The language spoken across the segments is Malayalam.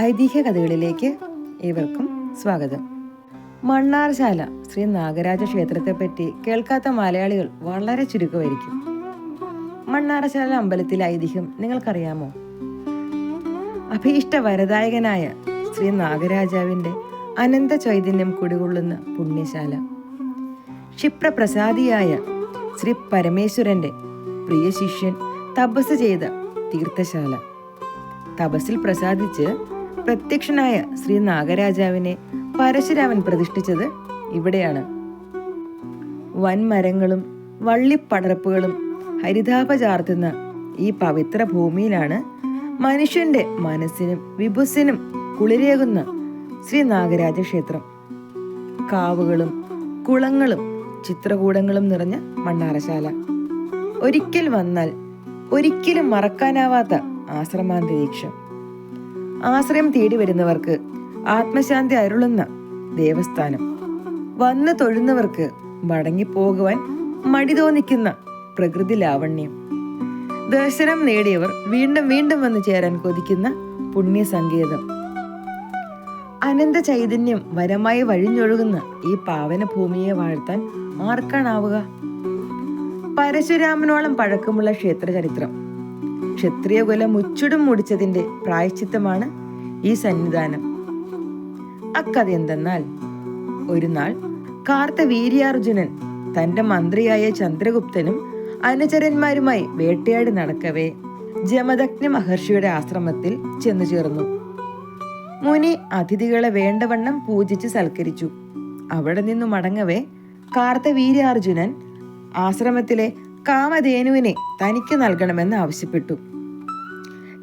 ഐതിഹ്യ കഥകളിലേക്ക് ഏവർക്കും സ്വാഗതം. മണ്ണാർശാല ശ്രീ നാഗരാജ ക്ഷേത്രത്തെപ്പറ്റി കേൾക്കാത്ത മലയാളികൾ വളരെ ചുരുക്കമായിരിക്കും. മണ്ണാറശാല അമ്പലത്തിലെ ഐതിഹ്യം നിങ്ങൾക്കറിയാമോ? അഭീഷ്ട വരദായകനായ ശ്രീ നാഗരാജാവിന്റെ അനന്ത ചൈതന്യം കുടികൊള്ളുന്ന പുണ്യശാല. ക്ഷിപ്രപ്രസാദിയായ ശ്രീ പരമേശ്വരന്റെ പ്രിയ ശിഷ്യൻ തപസ് ചെയ്ത തീർത്ഥശാല. തപസ്സിൽ പ്രസാദിച്ച് പ്രത്യക്ഷനായ ശ്രീ നാഗരാജാവിനെ പരശുരാമൻ പ്രതിഷ്ഠിച്ചത് ഇവിടെയാണ്. വൻമരങ്ങളും വള്ളിപ്പടർപ്പുകളും ഹരിതാപ ചാർത്തുന്ന ഈ പവിത്ര ഭൂമിയിലാണ് മനുഷ്യന്റെ മനസ്സിനും വിഭുസിനും കുളിരേകുന്ന ശ്രീ നാഗരാജ ക്ഷേത്രം. കാവുകളും കുളങ്ങളും ചിത്രകൂടങ്ങളും നിറഞ്ഞ മണ്ണാറശാല. ഒരിക്കൽ വന്നാൽ ഒരിക്കലും മറക്കാനാവാത്ത ആശ്രമാന്തരീക്ഷം. ആശ്രയം തേടി വരുന്നവർക്ക് ആത്മശാന്തി അരുളുന്ന ദേവസ്ഥാനം. വന്ന് തൊഴുന്നവർക്ക് മടങ്ങിപ്പോകുവാൻ മടി തോന്നിക്കുന്ന പ്രകൃതി ലാവണ്യം. ദർശനം നേടിയവർ വീണ്ടും വീണ്ടും വന്നു ചേരാൻ കൊതിക്കുന്ന പുണ്യസങ്കേതം. അനന്ത ചൈതന്യം വരമായി വഴിഞ്ഞൊഴുകുന്ന ഈ പാവന ഭൂമിയെ വാഴ്ത്താൻ ആർക്കാണാവുക? പരശുരാമനോളം പഴക്കമുള്ള ക്ഷേത്ര ചരിത്രം ക്ഷത്രിയകുല മുച്ചുടും മുടിച്ചതിന്റെ പ്രായശ്ചിത്തമാണ് ഈ സന്നിധാനം. അക്കഥ എന്തെന്നാൽ ഒരു നാൾ കാർത്ത വീര്യാർജുനൻ തന്റെ മന്ത്രിയായ ചന്ദ്രഗുപ്തനും അനുചരന്മാരുമായി വേട്ടയാടി നടക്കവേ ജമദഗ്നി മഹർഷിയുടെ ആശ്രമത്തിൽ ചെന്നു ചേർന്നു. മുനി അതിഥികളെ വേണ്ടവണ്ണം പൂജിച്ച് സൽക്കരിച്ചു. അവിടെ നിന്നു മടങ്ങവേ കാർത്തവീര്യാർജുനൻ ആശ്രമത്തിലെ കാമധേനുവിനെ തനിക്ക് നൽകണമെന്ന് ആവശ്യപ്പെട്ടു.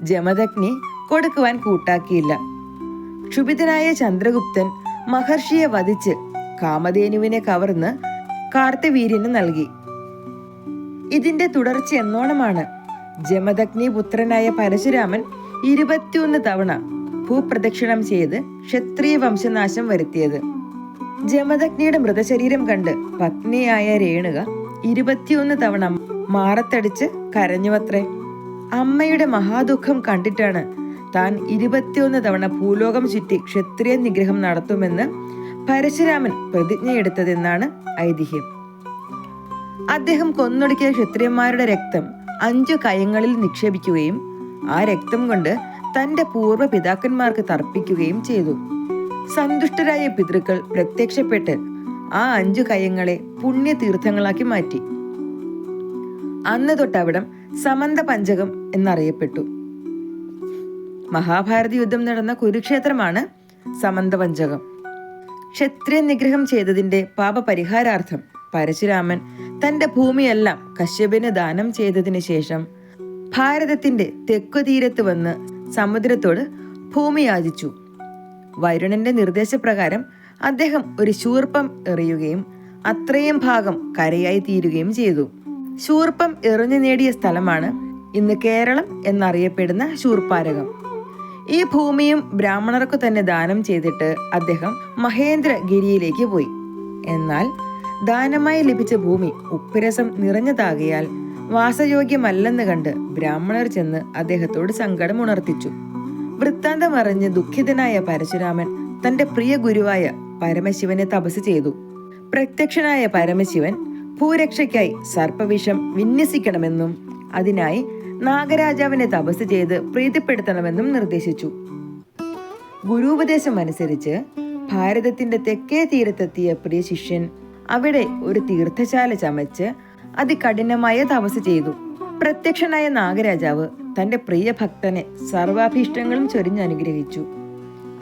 ജമദഗ്നി കൊടുക്കുവാൻ കൂട്ടാക്കിയില്ല. ക്ഷുഭിതനായ ചന്ദ്രഗുപ്തൻ മഹർഷിയെ വധിച്ച് കാമധേനുവിനെ കവർന്ന് കാർത്തവീര്യന് നൽകി. ഇതിന്റെ തുടർച്ച എന്നോണമാണ് ജമദഗ്നി പുത്രനായ പരശുരാമൻ ഇരുപത്തിയൊന്ന് തവണ ഭൂപ്രദക്ഷിണം ചെയ്ത് ക്ഷത്രിയ വംശനാശം വരുത്തിയത്. ജമദഗ്നിയുടെ മൃതശരീരം കണ്ട് പത്നിയായ രേണുക ഇരുപത്തിയൊന്ന് തവണ മാറത്തടിച്ച് കരഞ്ഞുവത്രേ. അമ്മയുടെ മഹാദുഃഖം കണ്ടിട്ടാണ് താൻ ഇരുപത്തിയൊന്ന് തവണ ഭൂലോകം ചുറ്റി ക്ഷത്രിയ നിഗ്രഹം നടത്തുമെന്ന് പരശുരാമൻ പ്രതിജ്ഞയെടുത്തതെന്നാണ് ഐതിഹ്യം. അദ്ദേഹം കൊന്നൊടുക്കിയ ക്ഷത്രിയന്മാരുടെ രക്തം അഞ്ചു കയങ്ങളിൽ നിക്ഷേപിക്കുകയും ആ രക്തം കൊണ്ട് തന്റെ പൂർവ പിതാക്കന്മാർക്ക് തർപ്പിക്കുകയും ചെയ്തു. സന്തുഷ്ടരായ പിതൃക്കൾ പ്രത്യക്ഷപ്പെട്ട് ആ അഞ്ചു കയ്യങ്ങളെ പുണ്യതീർത്ഥങ്ങളാക്കി മാറ്റി. അന്ന് തൊട്ടവിടം സമന്ത പഞ്ചകം എന്നറിയപ്പെട്ടു. മഹാഭാരത യുദ്ധം നടന്ന കുരുക്ഷേത്രമാണ് സമന്ത പഞ്ചകം ക്ഷത്രിയ നിഗ്രഹം ചെയ്തതിന്റെ പാപപരിഹാരാർത്ഥം പരശുരാമൻ തന്റെ ഭൂമിയെല്ലാം കശ്യപന് ദാനം ചെയ്തതിനു ശേഷം ഭാരതത്തിന്റെ തെക്കു തീരത്ത് വന്ന് സമുദ്രത്തോട് ഭൂമി യാചിച്ചു വരുണന്റെ നിർദ്ദേശപ്രകാരം അദ്ദേഹം ഒരു ശൂർപ്പം എറിയുകയും അത്രയും ഭാഗം കരയായി തീരുകയും ചെയ്തു. ശൂർപ്പം എറിഞ്ഞു നേടിയ സ്ഥലമാണ് ഇന്ന് കേരളം എന്നറിയപ്പെടുന്ന ശൂർപ്പാരകം. ഈ ഭൂമിയും ബ്രാഹ്മണർക്ക് തന്നെ ദാനം ചെയ്തിട്ട് അദ്ദേഹം മഹേന്ദ്രഗിരിയിലേക്ക് പോയി. എന്നാൽ ദാനമായി ലഭിച്ച ഭൂമി ഉപ്പുരസം നിറഞ്ഞതാകിയാൽ വാസയോഗ്യമല്ലെന്ന് കണ്ട് ബ്രാഹ്മണർ ചെന്ന് അദ്ദേഹത്തോട് സങ്കടം ഉണർത്തിച്ചു വൃത്താന്തം അറിഞ്ഞ് ദുഃഖിതനായ പരശുരാമൻ തന്റെ പ്രിയ ഗുരുവായ പരമശിവനെ തപസ് ചെയ്തു. പ്രത്യക്ഷനായ പരമശിവൻ ഭൂരക്ഷയ്ക്കായി സർപ്പവിഷം വിന്യസിക്കണമെന്നും അതിനായി നാഗരാജാവിനെ തപസ് ചെയ്ത് പ്രീതിപ്പെടുത്തണമെന്നും നിർദ്ദേശിച്ചു. ഗുരുപദേശം അനുസരിച്ച് ഭാരതത്തിന്റെ തെക്കേ തീരത്തെത്തിയ പ്രിയ ശിഷ്യൻ അവിടെ ഒരു തീർത്ഥശാല ചമച്ച് അതികഠിനമായ തപസ് ചെയ്തു. പ്രത്യക്ഷനായ നാഗരാജാവ് തന്റെ പ്രിയ ഭക്തനെ സർവാഭീഷ്ടങ്ങളും ചൊരിഞ്ഞനുഗ്രഹിച്ചു.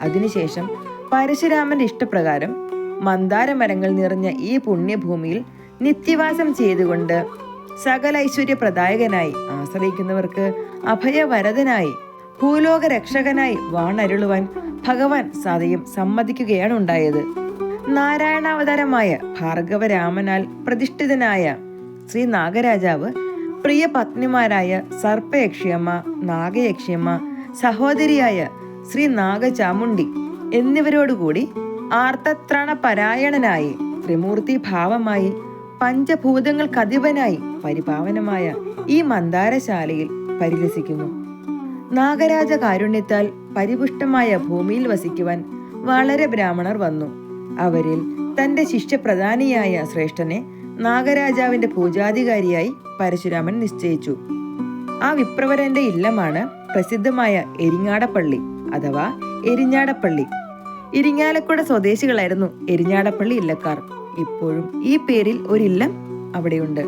അതിനുശേഷം പരശുരാമന്റെ ഇഷ്ടപ്രകാരം മന്ദാരമരങ്ങൾ നിറഞ്ഞ ഈ പുണ്യഭൂമിയിൽ നിത്യവാസം ചെയ്തുകൊണ്ട് സകല ഐശ്വര്യ പ്രദായകനായി ആശ്രയിക്കുന്നവർക്ക് അഭയവരതനായി ഭൂലോക രക്ഷകനായി വാണരുളുവാൻ ഭഗവാൻ സതയും സമ്മതിക്കുകയാണ് ഉണ്ടായത്. നാരായണാവതാരമായ ഭാർഗവരാമനാൽ പ്രതിഷ്ഠിതനായ ശ്രീ നാഗരാജാവ് പ്രിയ പത്നിമാരായ സർപ്പയക്ഷിയമ്മ നാഗയക്ഷിയമ്മ സഹോദരിയായ ശ്രീ നാഗചാമുണ്ടി എന്നിവരോടുകൂടി ആർത്തത്രണ പരായണനായി ത്രിമൂർത്തി ഭാവമായി പഞ്ചഭൂതങ്ങൾക്കധിപനായി പരിപാവനമായ ഈ മന്ദാരശാലയിൽ പരിലസിക്കുന്നു നാഗരാജ കാരുണ്യത്താൽ പരിപുഷ്ടമായ ഭൂമിയിൽ വസിക്കുവാൻ വളരെ ബ്രാഹ്മണർ വന്നു. അവരിൽ തന്റെ ശിഷ്യപ്രധാനിയായ ശ്രേഷ്ഠനെ നാഗരാജാവിന്റെ പൂജാധികാരിയായി പരശുരാമൻ നിശ്ചയിച്ചു. ആ വിപ്രവരന്റെ ഇല്ലമാണ് പ്രസിദ്ധമായ എരിങ്ങാടപ്പള്ളി അഥവാ എരിഞ്ഞാടപ്പള്ളി. ഇരിങ്ങാലക്കുട സ്വദേശികളായിരുന്നു എരിഞ്ഞാടപ്പള്ളി ഇല്ലക്കാർ. ഇപ്പോഴും ഈ പേരിൽ ഒരു ഇല്ലം അവിടെയുണ്ട്.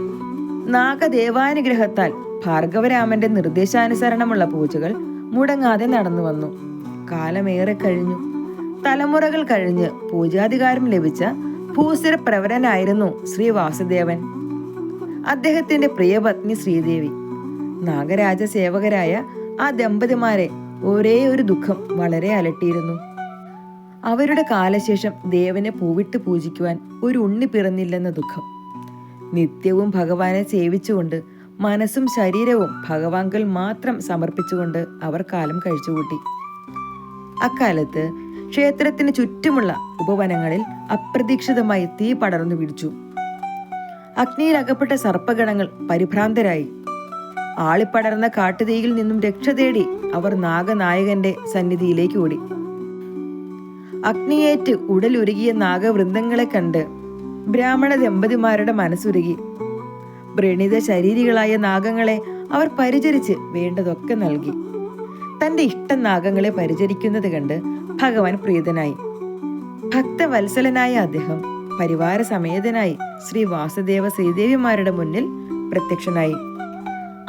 നാഗദേവാനുഗ്രഹത്താൽ ഭാർഗവരാമന്റെ നിർദ്ദേശാനുസരണമുള്ള പൂജകൾ മുടങ്ങാതെ നടന്നു വന്നു. കാലമേറെ കഴിഞ്ഞു. തലമുറകൾ കഴിഞ്ഞ് പൂജാധികാരം ലഭിച്ച ഭൂസര പ്രവരനായിരുന്നു ശ്രീ വാസുദേവൻ. അദ്ദേഹത്തിന്റെ പ്രിയപത്നി ശ്രീദേവി. നാഗരാജ സേവകരായ ആ ദമ്പതിമാരെ ഒരേ ഒരു ദുഃഖം വളരെ അലട്ടിയിരുന്നു. അവരുടെ കാലശേഷം ദേവനെ പൂവിട്ട് പൂജിക്കുവാൻ ഒരു ഉണ്ണി പിറന്നില്ലെന്ന ദുഃഖം. നിത്യവും ഭഗവാനെ സേവിച്ചുകൊണ്ട് മനസ്സും ശരീരവും ഭഗവാങ്കൽ മാത്രം സമർപ്പിച്ചുകൊണ്ട് അവർ കാലം കഴിച്ചുകൂട്ടി. അക്കാലത്ത് ക്ഷേത്രത്തിന് ചുറ്റുമുള്ള ഉപവനങ്ങളിൽ അപ്രതീക്ഷിതമായി തീ പടർന്നു പിടിച്ചു. അഗ്നിയിൽ അകപ്പെട്ട സർപ്പഗണങ്ങൾ പരിഭ്രാന്തരായി. ആളിപ്പടർന്ന കാട്ടുതീയിൽ നിന്നും രക്ഷ തേടി അവർ നാഗനായകന്റെ സന്നിധിയിലേക്ക് ഓടി. അഗ്നിയേറ്റ് ഉടലുരുകിയ നാഗവൃന്ദങ്ങളെ കണ്ട് ബ്രാഹ്മണ ദമ്പതിമാരുടെ മനസ്സുരുകി. വ്രണിത ശരീരികളായ നാഗങ്ങളെ അവർ പരിചരിച്ച് വേണ്ടതൊക്കെ നൽകി. തന്റെ ഇഷ്ട നാഗങ്ങളെ പരിചരിക്കുന്നത് കണ്ട് ഭഗവാൻ പ്രീതനായി. ഭക്തവത്സലനായ അദ്ദേഹം പരിവാര സമേതനായി ശ്രീ വാസുദേവ ശ്രീദേവിമാരുടെ മുന്നിൽ പ്രത്യക്ഷനായി.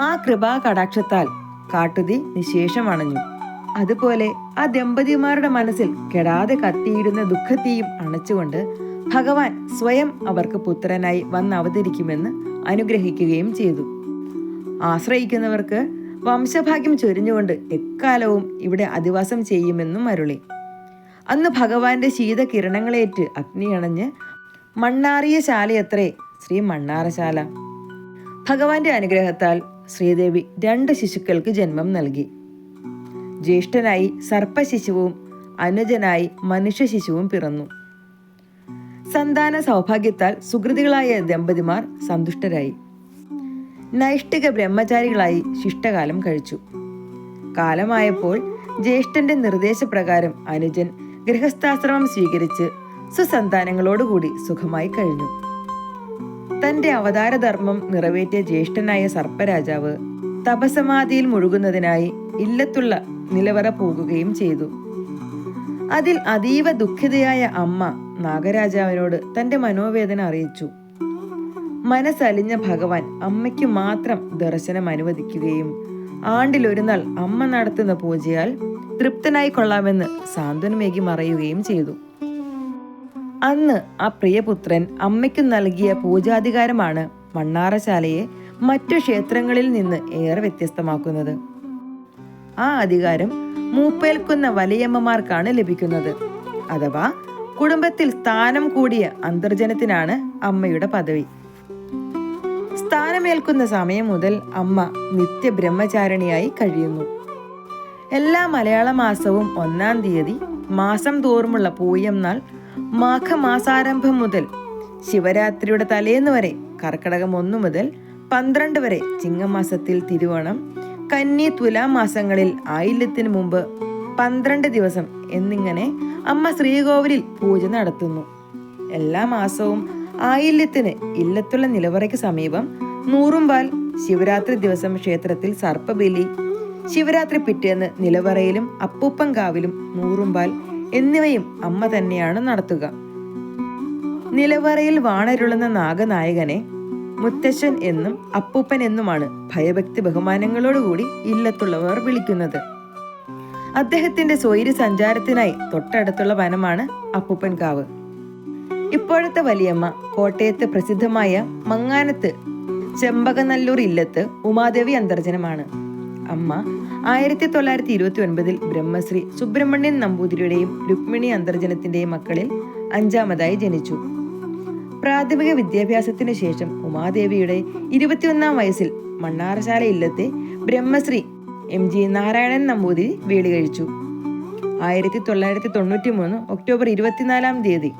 ആ കൃപാ കടാക്ഷത്താൽ കാട്ടുതി നിശേഷം അണഞ്ഞു അതുപോലെ ആ ദമ്പതിമാരുടെ മനസ്സിൽ കെടാതെ കത്തിയിരുന്ന ദുഃഖത്തെയും അണച്ചുകൊണ്ട് ഭഗവാൻ സ്വയം അവർക്ക് പുത്രനായി വന്ന് അവതരിക്കുമെന്ന് അനുഗ്രഹിക്കുകയും ചെയ്തു. ആശ്രയിക്കുന്നവർക്ക് വംശഭാഗ്യം ചൊരിഞ്ഞുകൊണ്ട് എക്കാലവും ഇവിടെ അധിവാസം ചെയ്യുമെന്നും അരുളി. അന്ന് ഭഗവാന്റെ ശീതകിരണങ്ങളേറ്റ് അഗ്നി അണഞ്ഞ് മണ്ണാറിയ ശാലയത്രേ ശ്രീ മണ്ണാറശാല. ഭഗവാന്റെ അനുഗ്രഹത്താൽ ശ്രീദേവി രണ്ട് ശിശുക്കൾക്ക് ജന്മം നൽകി. ജ്യേഷ്ഠനായി സർപ്പശിശുവും അനുജനായി മനുഷ്യ ശിശുവും പിറന്നു. സന്താന സൗഭാഗ്യത്താൽ സുഹൃതികളായ ദമ്പതിമാർ സന്തുഷ്ടരായി. നൈഷ്ഠിക ബ്രഹ്മചാരികളായി ശിഷ്ടകാലം കഴിച്ചു. കാലമായപ്പോൾ ജ്യേഷ്ഠന്റെ നിർദ്ദേശപ്രകാരം അനുജൻ ഗൃഹസ്ഥാശ്രമം സ്വീകരിച്ച് സുസന്താനങ്ങളോടുകൂടി സുഖമായി കഴിഞ്ഞു. തന്റെ അവതാരധർമ്മം നിറവേറ്റിയ ജ്യേഷ്ഠനായ സർപ്പരാജാവ് തപസമാധിയിൽ മുഴുകുന്നതിനായി ഇല്ലത്തുള്ള നിലവറ പോകുകയും ചെയ്തു. അതിൽ അതീവ ദുഃഖിതയായ അമ്മ നാഗരാജാവിനോട് തന്റെ മനോവേദന അറിയിച്ചു. മനസ്സലിഞ്ഞ ഭഗവാൻ അമ്മയ്ക്ക് മാത്രം ദർശനം അനുവദിക്കുകയും ആണ്ടിലൊരു നാൾ അമ്മ നടത്തുന്ന പൂജയാൽ തൃപ്തനായി കൊള്ളാമെന്ന് സാന്ത്വനമേകി മറയുകയും ചെയ്തു. അന്ന് ആ പ്രിയപുത്രൻ അമ്മയ്ക്ക് നൽകിയ പൂജാധികാരമാണ് മണ്ണാറശാലയെ മറ്റു ക്ഷേത്രങ്ങളിൽ നിന്ന് ഏറെ വ്യത്യസ്തമാക്കുന്നത്. ആ അധികാരം മൂപ്പേൽക്കുന്ന വലിയമ്മമാർക്കാണ് ലഭിക്കുന്നത്. അഥവാ കുടുംബത്തിൽ സ്ഥാനം കൂടിയ അന്തർജനത്തിനാണ് അമ്മയുടെ പദവി. സ്ഥാനമേൽക്കുന്ന സമയം മുതൽ അമ്മ നിത്യ ബ്രഹ്മചാരണിയായി കഴിയുന്നു. എല്ലാ മലയാള മാസവും ഒന്നാം തീയതി മാസം തോറുമുള്ള പൂയം നാൾ മാഘമാസാരംഭം മുതൽ ശിവരാത്രിയുടെ തലേന്ന് വരെ കർക്കടകം ഒന്നു മുതൽ പന്ത്രണ്ട് വരെ ചിങ്ങമാസത്തിൽ തിരുവോണം കന്നി തുലാം മാസങ്ങളിൽ ആയില്യത്തിന് മുമ്പ് പന്ത്രണ്ട് ദിവസം എന്നിങ്ങനെ അമ്മ ശ്രീകോവിലിൽ പൂജ നടത്തുന്നു. എല്ലാ മാസവും ആയില്യത്തിന് ഇല്ലത്തുള്ള നിലവറയ്ക്ക് സമീപം നൂറുംപാൽ ശിവരാത്രി ദിവസം ക്ഷേത്രത്തിൽ സർപ്പബലി ശിവരാത്രി പിറ്റേന്ന് നിലവറയിലും അപ്പൂപ്പങ്കാവിലും നൂറുംപാൽ എന്നിവയും അമ്മ തന്നെയാണ് നടത്തുക. നിലവറയിൽ വാണരുളുന്ന നാഗനായകനെ മുത്തശ്ശൻ എന്നും അപ്പൂപ്പൻ എന്നുമാണ് ഭയഭക്തി ബഹുമാനങ്ങളോടുകൂടി ഇല്ലത്തുള്ളവർ വിളിക്കുന്നത്. അദ്ദേഹത്തിന്റെ സ്വൈര്യ സഞ്ചാരത്തിനായി തൊട്ടടുത്തുള്ള വനമാണ് അപ്പൂപ്പൻകാവ് ഇപ്പോഴത്തെ വലിയമ്മ കോട്ടയത്ത് പ്രസിദ്ധമായ മങ്ങാനത്ത് ചെമ്പകനല്ലൂർ ഇല്ലത്ത് ഉമാദേവി അന്തർജനമാണ്. അമ്മ ആയിരത്തി തൊള്ളായിരത്തി ഇരുപത്തി ഒൻപതിൽ ബ്രഹ്മശ്രീ സുബ്രഹ്മണ്യൻ നമ്പൂതിരിയുടെയും രുക്മിണി അന്തർജനത്തിന്റെയും മക്കളിൽ അഞ്ചാമതായി ജനിച്ചു. പ്രാഥമിക വിദ്യാഭ്യാസത്തിന് ശേഷം ഉമാദേവിയുടെ ഇരുപത്തിയൊന്നാം വയസ്സിൽ മണ്ണാറശാല ഇല്ലത്തെ ബ്രഹ്മശ്രീ എം ജി നാരായണൻ നമ്പൂതിരി വീട് കഴിച്ചു. ആയിരത്തി തൊള്ളായിരത്തി തൊണ്ണൂറ്റി മൂന്ന് ഒക്ടോബർ ഇരുപത്തിനാലാം തീയതി.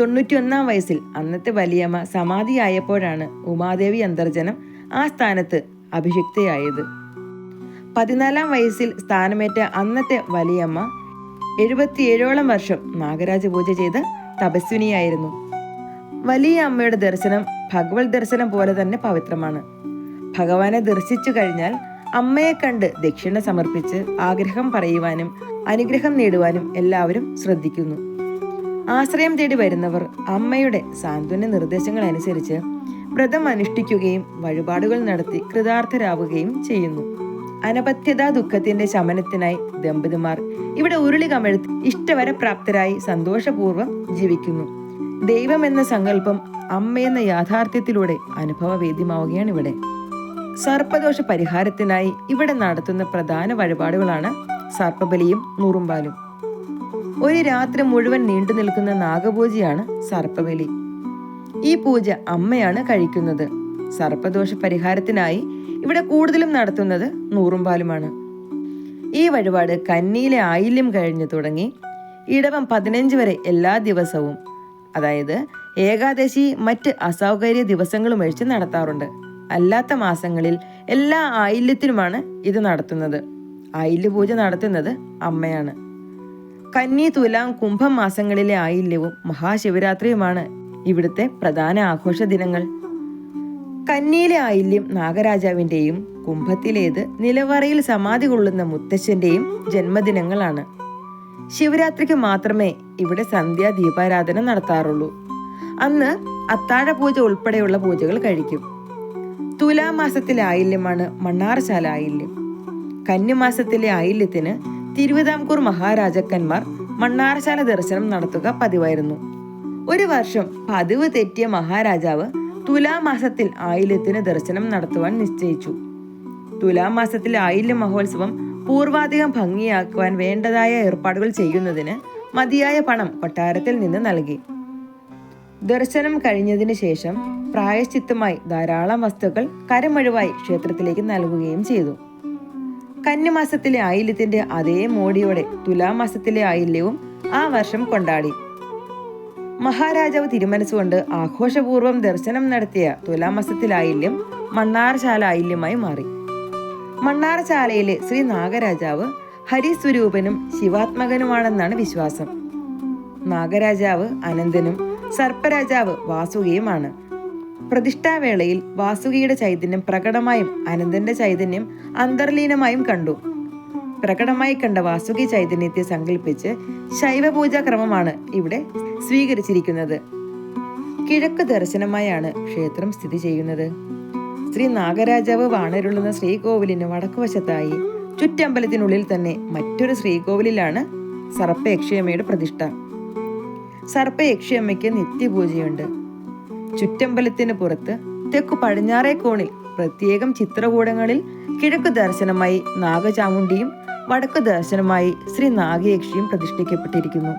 തൊണ്ണൂറ്റിയൊന്നാം വയസ്സിൽ അന്നത്തെ വലിയമ്മ സമാധിയായപ്പോഴാണ് ഉമാദേവി അന്തർജനം ആ സ്ഥാനത്ത് അഭിഷിക്തയായത്. പതിനാലാം വയസ്സിൽ സ്ഥാനമേറ്റ അന്നത്തെ വലിയമ്മ എഴുപത്തിയേഴോളം വർഷം നാഗരാജ പൂജ ചെയ്ത് തപസ്വിനിയായിരുന്നു. വലിയ അമ്മയുടെ ദർശനം ഭഗവത് ദർശനം പോലെ തന്നെ പവിത്രമാണ്. ഭഗവാനെ ദർശിച്ചു കഴിഞ്ഞാൽ അമ്മയെ കണ്ട് ദക്ഷിണ സമർപ്പിച്ച് ആഗ്രഹം പറയുവാനും അനുഗ്രഹം നേടുവാനും എല്ലാവരും ശ്രദ്ധിക്കുന്നു. ആശ്രയം തേടി വരുന്നവർ അമ്മയുടെ സാന്ത്വന നിർദ്ദേശങ്ങൾ അനുസരിച്ച് വ്രതം അനുഷ്ഠിക്കുകയും വഴിപാടുകൾ നടത്തി കൃതാർത്ഥരാവുകയും ചെയ്യുന്നു. അനപഥ്യതാ ദുഃഖത്തിന്റെ ശമനത്തിനായി ദമ്പതിമാർ ഇവിടെ ഉരുളി കമഴ്ത്തി ഇഷ്ടവര പ്രാപ്തരായി സന്തോഷപൂർവം ജീവിക്കുന്നു. ദൈവം എന്ന സങ്കല്പം അമ്മയെന്ന യാഥാർത്ഥ്യത്തിലൂടെ അനുഭവവേദ്യമാവുകയാണ് ഇവിടെ സർപ്പദോഷ പരിഹാരത്തിനായി ഇവിടെ നടത്തുന്ന പ്രധാന വഴിപാടുകളാണ് സർപ്പബലിയും നൂറുമ്പാലും. ഒരു രാത്രി മുഴുവൻ നീണ്ടു നിൽക്കുന്ന നാഗപൂജയാണ് സർപ്പബലി. ഈ പൂജ അമ്മയാണ് കഴിക്കുന്നത്. സർപ്പദോഷ പരിഹാരത്തിനായി ഇവിടെ കൂടുതലും നടത്തുന്നത് നൂറുമ്പാലുമാണ്. ഈ വഴിപാട് കന്നിയിലെ ആയില്യം കഴിഞ്ഞു തുടങ്ങി ഇടവം പതിനഞ്ച് വരെ എല്ലാ ദിവസവും അതായത് ഏകാദശി മറ്റ് അസൗകര്യ ദിവസങ്ങളും ഒഴിച്ച് നടത്താറുണ്ട്. അല്ലാത്ത മാസങ്ങളിൽ എല്ലാ ആയില്യത്തിനുമാണ് ഇത് നടത്തുന്നത്. ആയില്യ പൂജ നടത്തുന്നത് അമ്മയാണ്. കന്നി തുലാം കുംഭം മാസങ്ങളിലെ ആയില്യവും മഹാശിവരാത്രിയുമാണ് ഇവിടുത്തെ പ്രധാന ആഘോഷ ദിനങ്ങൾ. കന്നിയിലെ ആയില്യം നാഗരാജാവിന്റെയും കുംഭത്തിലേത് നിലവറയിൽ സമാധി കൊള്ളുന്ന മുത്തശ്ശന്റെയും ജന്മദിനങ്ങളാണ്. ശിവരാത്രിക്ക് മാത്രമേ ഇവിടെ സന്ധ്യാ ദീപാരാധന നടത്താറുള്ളൂ. അന്ന് അത്താഴ പൂജ ഉൾപ്പെടെയുള്ള പൂജകൾ കഴിക്കും. തുലാമാസത്തിലെ ആയില്യമാണ് മണ്ണാർശാല ആയില്യം. കന്നിമാസത്തിലെ ആയില്യത്തിന് തിരുവിതാംകൂർ മഹാരാജാക്കന്മാർ മണ്ണാർശാല ദർശനം നടത്തുക പതിവായിരുന്നു. ഒരു വർഷം പതിവ് തെറ്റിയ മഹാരാജാവ് തുലാമാസത്തിൽ ആയില്യത്തിന് ദർശനം നടത്തുവാൻ നിശ്ചയിച്ചു. തുലാമാസത്തിലെ ആയില്യ മഹോത്സവം പൂർവാധികം ഭംഗിയാക്കുവാൻ വേണ്ടതായ ഏർപ്പാടുകൾ ചെയ്യുന്നതിന് മതിയായ പണം കൊട്ടാരത്തിൽ നിന്ന് നൽകി. ദർശനം കഴിഞ്ഞതിന് ശേഷം പ്രായശ്ചിത്തമായി ധാരാളം വസ്തുക്കൾ കരമഴുവായി ക്ഷേത്രത്തിലേക്ക് നൽകുകയും ചെയ്തു. കന്യമാസത്തിലെ ആയില്യത്തിന്റെ അതേ മോടിയോടെ തുലാമാസത്തിലെ ആയില്യവും ആ വർഷം കൊണ്ടാടി. മഹാരാജാവ് തിരുമനസുകൊണ്ട് ആഘോഷപൂർവം ദർശനം നടത്തിയ തുലാമാസത്തിലായില്യം മണ്ണാർശാല ആയില്യമായി മാറി. മണ്ണാറശാലയിലെ ശ്രീ നാഗരാജാവ് ഹരിസ്വരൂപനും ശിവാത്മകനുമാണെന്നാണ് വിശ്വാസം. നാഗരാജാവ് അനന്തനും സർപ്പരാജാവ് വാസുകിയുമാണ്. പ്രതിഷ്ഠാവേളയിൽ വാസുകിയുടെ ചൈതന്യം പ്രകടമായും അനന്തന്റെ ചൈതന്യം അന്തർലീനമായും കണ്ടു. പ്രകടമായി കണ്ട വാസുകി ചൈതന്യത്തെ സങ്കല്പിച്ച് ശൈവപൂജാ ക്രമമാണ് ഇവിടെ സ്വീകരിച്ചിരിക്കുന്നത്. കിഴക്ക് ദർശനമായാണ് ക്ഷേത്രം സ്ഥിതി ചെയ്യുന്നത്. ശ്രീ നാഗരാജാവ് വാണരുള്ളുന്ന ശ്രീകോവിലിന് വടക്കുവശത്തായി ചുറ്റമ്പലത്തിനുള്ളിൽ തന്നെ മറ്റൊരു ശ്രീകോവിലിലാണ് സർപ്പയക്ഷയമ്മയുടെ പ്രതിഷ്ഠ. സർപ്പയക്ഷയമ്മയ്ക്ക് നിത്യപൂജയുണ്ട്. ചുറ്റമ്പലത്തിന് പുറത്ത് തെക്കു പടിഞ്ഞാറേ കോണിൽ പ്രത്യേകം ചിത്രകൂടങ്ങളിൽ കിഴക്ക് ദർശനമായി നാഗചാമുണ്ടിയും വടക്ക് ദർശനമായി ശ്രീ നാഗയക്ഷിയും പ്രതിഷ്ഠിക്കപ്പെട്ടിരിക്കുന്നു.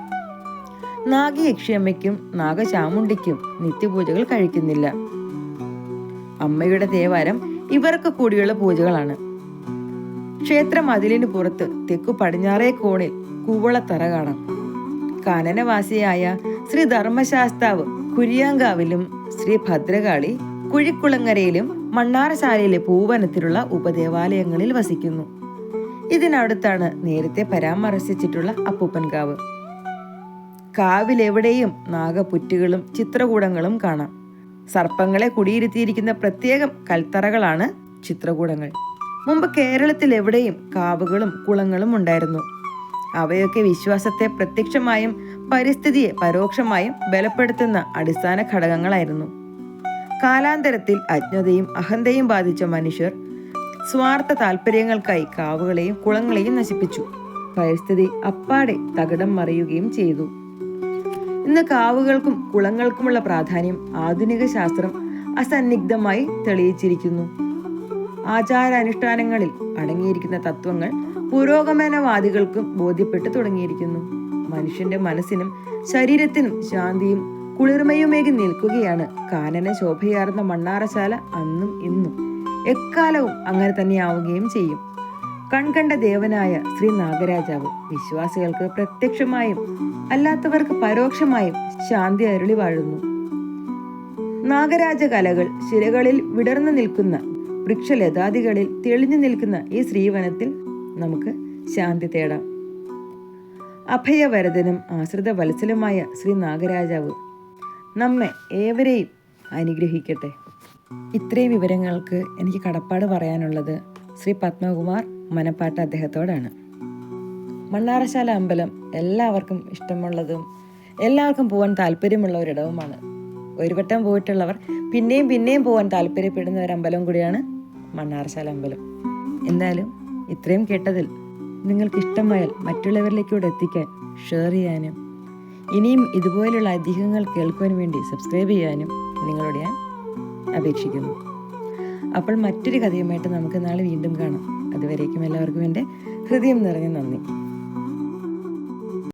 നാഗയക്ഷിയമ്മയ്ക്കും നാഗചാമുണ്ടിക്കും നിത്യപൂജകൾ കഴിക്കുന്നില്ല. അമ്മയുടെ ദേവാരം ഇവർക്ക് കൂടിയുള്ള പൂജകളാണ്. ക്ഷേത്ര മതിലിന് പുറത്ത് തെക്കു പടിഞ്ഞാറേ കോണിൽ കൂവളത്തറ കാണാം. കാനനവാസിയായ ശ്രീ ധർമ്മശാസ്താവ് കുരിയാങ്കാവിലും ശ്രീ ഭദ്രകാളി കുഴിക്കുളങ്ങരയിലും മണ്ണാറശാലയിലെ പൂവനത്തിലുള്ള ഉപദേവാലയങ്ങളിൽ വസിക്കുന്നു. ഇതിനടുത്താണ് നേരത്തെ പരാമർശിച്ചിട്ടുള്ള അപ്പൂപ്പൻകാവ് കാവിലെവിടെയും നാഗപുറ്റുകളും ചിത്രകൂടങ്ങളും കാണാം. സർപ്പങ്ങളെ കുടിയിരുത്തിയിരിക്കുന്ന പ്രത്യേകം കൽത്തറകളാണ് ചിത്രകൂടങ്ങൾ. മുമ്പ് കേരളത്തിൽ എവിടെയും കാവുകളും കുളങ്ങളും ഉണ്ടായിരുന്നു. അവയൊക്കെ വിശ്വാസത്തെ പ്രത്യക്ഷമായും പരിസ്ഥിതിയെ പരോക്ഷമായും ബലപ്പെടുത്തുന്ന അടിസ്ഥാന ഘടകങ്ങളായിരുന്നു. കാലാന്തരത്തിൽ അജ്ഞതയും അഹന്തയും ബാധിച്ച മനുഷ്യർ സ്വാർത്ഥ താല്പര്യങ്ങൾക്കായി കാവുകളെയും കുളങ്ങളെയും നശിപ്പിച്ചു. പരിസ്ഥിതി അപ്പാടെ തകിടം മറിയുകയും ചെയ്തു. ഇന്ന് കാവുകൾക്കും കുളങ്ങൾക്കുമുള്ള പ്രാധാന്യം ആധുനിക ശാസ്ത്രം അസന്നിഗ്ധമായി തെളിയിച്ചിരിക്കുന്നു. ആചാരാനുഷ്ഠാനങ്ങളിൽ അടങ്ങിയിരിക്കുന്ന തത്വങ്ങൾ പുരോഗമനവാദികൾക്കും ബോധ്യപ്പെട്ടു തുടങ്ങിയിരിക്കുന്നു. മനുഷ്യന്റെ മനസ്സിനും ശരീരത്തിനും ശാന്തിയും കുളിർമയുമേകി നിൽക്കുകയാണ് കാനന ശോഭയാർന്ന മണ്ണാറശാല അന്നും ഇന്നും. എക്കാലവും അങ്ങനെ തന്നെയാവുകയും ചെയ്യും. കൺകണ്ട ദേവനായ ശ്രീ നാഗരാജാവ് വിശ്വാസികൾക്ക് പ്രത്യക്ഷമായും അല്ലാത്തവർക്ക് പരോക്ഷമായും ശാന്തി അരുളി വാഴുന്നു. നാഗരാജ കലകൾ ശിലകളിൽ വിടർന്നു നിൽക്കുന്ന വൃക്ഷലതാദികളിൽ തെളിഞ്ഞു നിൽക്കുന്ന ഈ ശ്രീവനത്തിൽ നമുക്ക് ശാന്തി തേടാം. അഭയവരദനും ആശ്രിത വത്സലുമായ ശ്രീ നാഗരാജാവ് നമ്മെ ഏവരെയും അനുഗ്രഹിക്കട്ടെ. ഇത്രയും വിവരങ്ങൾക്ക് എനിക്ക് കടപ്പാട് പറയാനുള്ളത് ശ്രീ പത്മകുമാർ മനപ്പാട്ട് അദ്ദേഹത്തോടാണ്. മണ്ണാറശാല അമ്പലം എല്ലാവർക്കും ഇഷ്ടമുള്ളതും എല്ലാവർക്കും പോകാൻ താല്പര്യമുള്ള ഒരിടവുമാണ്. ഒരു വട്ടം പോയിട്ടുള്ളവർ പിന്നെയും പിന്നെയും പോകാൻ താല്പര്യപ്പെടുന്ന ഒരു അമ്പലം കൂടിയാണ് മണ്ണാറശാല അമ്പലം. എന്തായാലും ഇത്രയും കേട്ടതിൽ നിങ്ങൾക്ക് ഇഷ്ടമായാൽ മറ്റുള്ളവരിലേക്ക് കൂടെ എത്തിക്കാൻ ഷെയർ ചെയ്യാനും ഇനിയും ഇതുപോലുള്ള അധികങ്ങൾ കേൾക്കുവാൻ വേണ്ടി സബ്സ്ക്രൈബ് ചെയ്യാനും നിങ്ങളോട് ഞാൻ അപേക്ഷിക്കുന്നു. അപ്പോൾ മറ്റൊരു കഥയുമായിട്ട് നമുക്ക് നാളെ വീണ്ടും കാണാം. അതുവരേക്കും എല്ലാവർക്കും എന്റെ ഹൃദയം നിറഞ്ഞ നന്ദി.